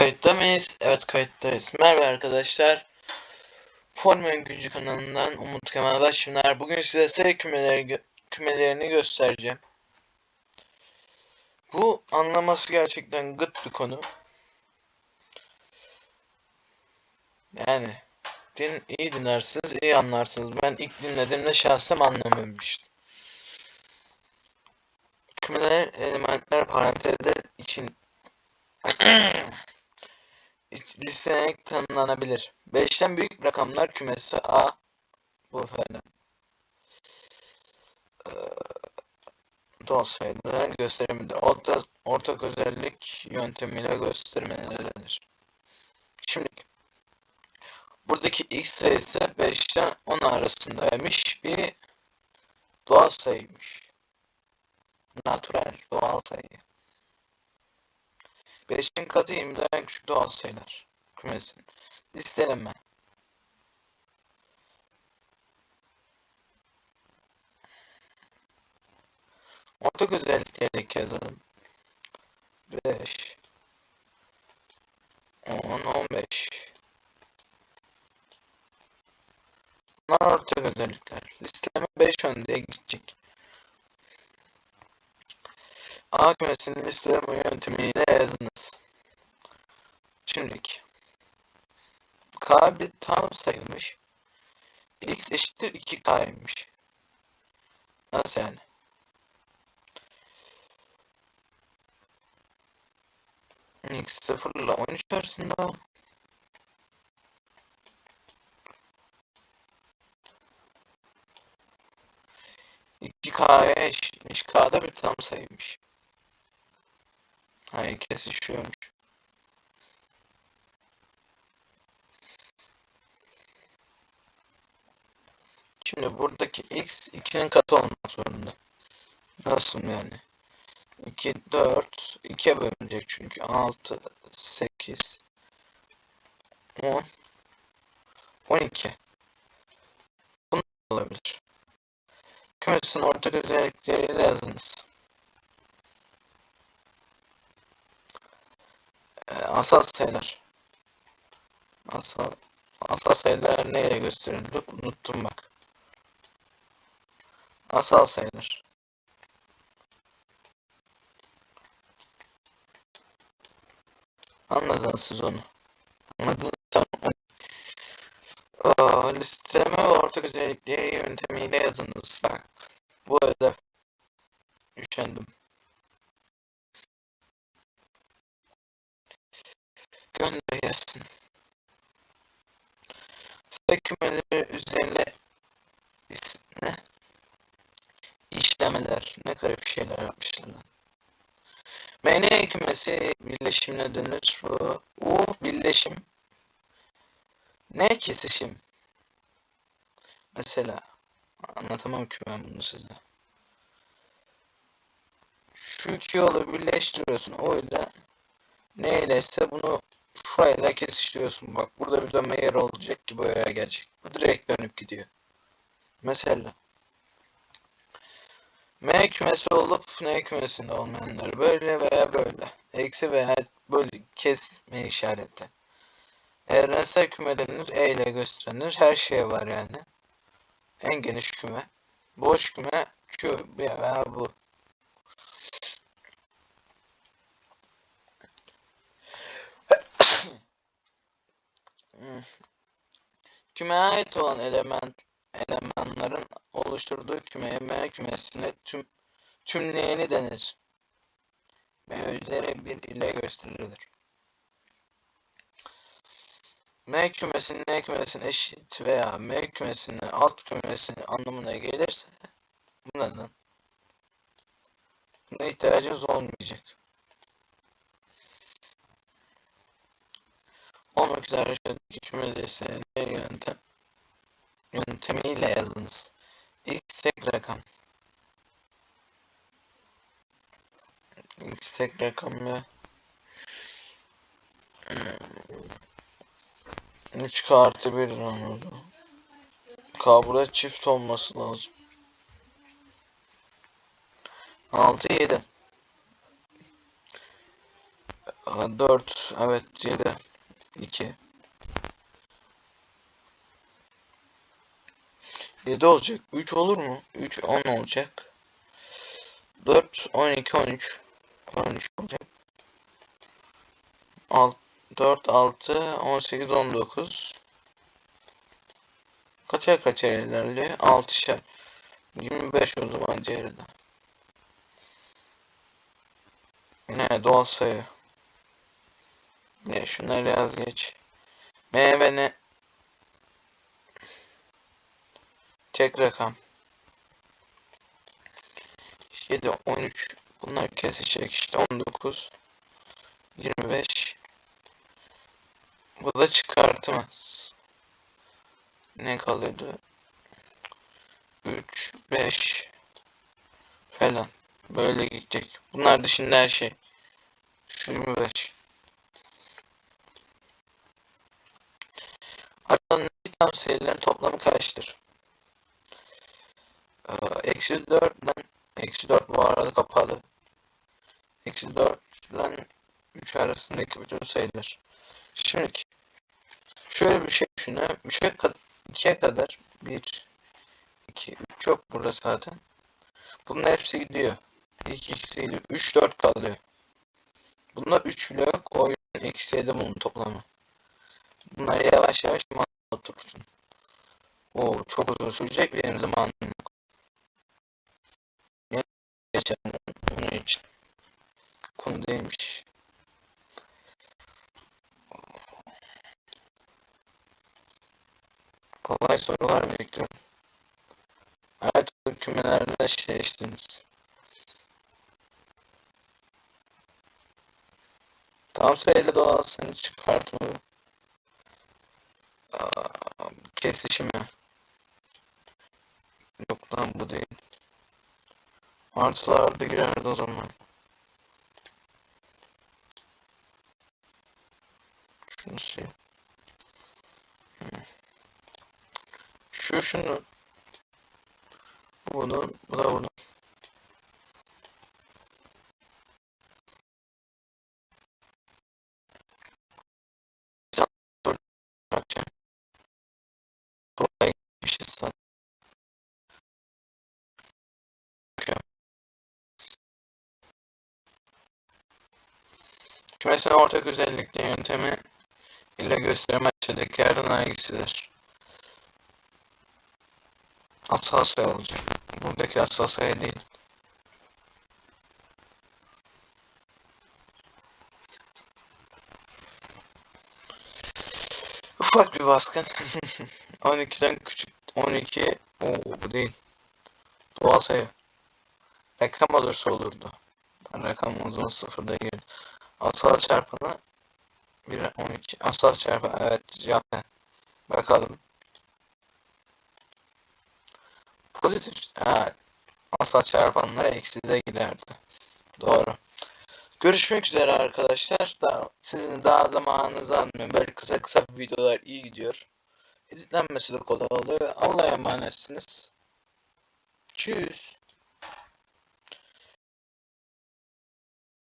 Kayıtta mıyız? Evet kayıttayız. Merhaba arkadaşlar. Formül Gücü kanalından Umut Kemal Başşınar. Bugün size sayı kümeleri, kümelerini göstereceğim. Bu anlaması gerçekten gıt bir konu. Yani din, iyi dinlersiniz, iyi anlarsınız. Ben ilk dinlediğimde şahsen anlamamıştım. Kümeler, elementler, parantezler için listelenerek tanımlanabilir. 5'ten büyük rakamlar kümesi A bu efendim. Ee, doğal sayılar gösterimidir. Orta, ortak özellik yöntemiyle göstermeleri. Şimdi buradaki x sayısı 5'ten 10 arasındaymış bir doğal sayıymış. Natural doğal sayı. 5'in katı 20'den küçük doğal sayılar kümesin. Listeleme. Ortak özellikleri yazalım. 5 10 15 Bunlar ortak özellikler. Listeleme 5 önde gidecek. A kümesini listeleme yöntemiyle yazınız. Şimdilik. K bir tam sayılmış. X eşittir 2K'ymış. Nasıl yani? X 0 ile 13 arasında. İki K'ya eşitmiş. K'da bir tam sayıymış. Hayır kesişiyormuş. Şimdi buradaki x 2'nin katı olmak zorunda. Nasıl yani? 2, 4, 2'ye bölünecek çünkü. 6, 8, 10, 12. Bunlar olabilir. Kümesin ortak özellikleriyle yazınız. Ee, asal sayılar. Asal, asal sayılar neyle gösterilir? Unuttum bak. Asal sayılar. Anladınız siz onu. Anladınız tamam. Aa, listeleme ve ortak özellikleri yöntemiyle yazınız. Bak. Bu ödev. Üşendim. Gönder yazsın. Sayı kümeleri üzerine ne? işlemeler. Ne garip şeyler yapmışlar. MN kümesi birleşim ne denir? Bu U birleşim. Ne kesişim? Mesela anlatamam ki ben bunu size. Şu iki yolu birleştiriyorsun. O ile neyleyse bunu şurayla kesiştiriyorsun. Bak burada bir dönme yeri olacak ki bu yere gelecek. Bu direkt dönüp gidiyor. Mesela M kümesi olup N kümesinde olmayanlar böyle veya böyle. Eksi veya böyle kesme işareti. Evrensel küme denir. E ile gösterilir. Her şey var yani. En geniş küme. Boş küme Q veya bu. Kümeye ait olan element elemanların oluşturduğu kümeye M kümesine tüm tümleyeni denir. M üzeri 1 ile gösterilir. M kümesinin N kümesine eşit veya M kümesinin alt kümesinin anlamına gelirse bunların buna ihtiyacınız olmayacak. Olmak üzere aşağıdaki küme listeleri yöntem yöntemiyle yazınız. X tek rakam. X tek rakam ya. 3 artı 1 anladım. K burada çift olması lazım. 6 7 4 evet 7 2 7 olacak. 3 olur mu? 3 10 olacak. 4 12 13 13 olacak. 6 4 6 18 19 Kaçar kaçar ilerliyor? 6'şer. 25 o zaman diğeri de. Ne doğal sayı. Ne şunları yaz geç. M ve ne? Tek rakam. 7, 13. Bunlar kesişecek işte. 19. 25. Bu da çıkartmaz. Ne kalıyordu? 3, 5 falan. Böyle gidecek. Bunlar dışında her şey. Şu 25. Aradan iki tam sayıların toplamı kaçtır? Ee, Eksi 4 ile eksi 4 bu kapalı. Eksi 4 ile 3 arasındaki bütün sayılar. Şimdi şöyle bir şey düşünün. 3'e kadar 2'ye kadar 1 2 3 yok burada zaten. Bunun hepsi gidiyor. 2 ikisi gidiyor. 3 4 kalıyor. Bunda 3 bile yok. O yüzden eksi 7 bunun toplamı. Bunları yavaş yavaş mantığa oturtun. Oo çok uzun sürecek benim zamanım onun için. Konu değilmiş. Kolay sorular bekliyorum. Her türlü kümelerle eşleştiniz. Tam sayılı doğal sayı çıkartma. Aa, Kesişimi. Yok lan bu değil. Artılar da girerdi o zaman. Şunu sil. Şu şunu. Bunu, bu da bunu. Kümesin ortak özellikle yöntemi ile gösterme aşağıdakilerden hangisidir? Asal sayı olacak. Buradaki asal sayı değil. Ufak bir baskın. 12'den küçük. 12. Oo, bu değil. Doğal sayı. Rakam olursa olurdu. Rakam o zaman sıfırda girdi. Asal çarpanı 1 12. Asal çarpanı evet cevap ne? Bakalım. Pozitif. Ha, asal çarpanlara eksi de girerdi. Doğru. Görüşmek üzere arkadaşlar. Daha, sizin daha zamanınızı almıyorum. Böyle kısa kısa videolar iyi gidiyor. Editlenmesi de kolay oluyor. Allah'a emanetsiniz. Tschüss.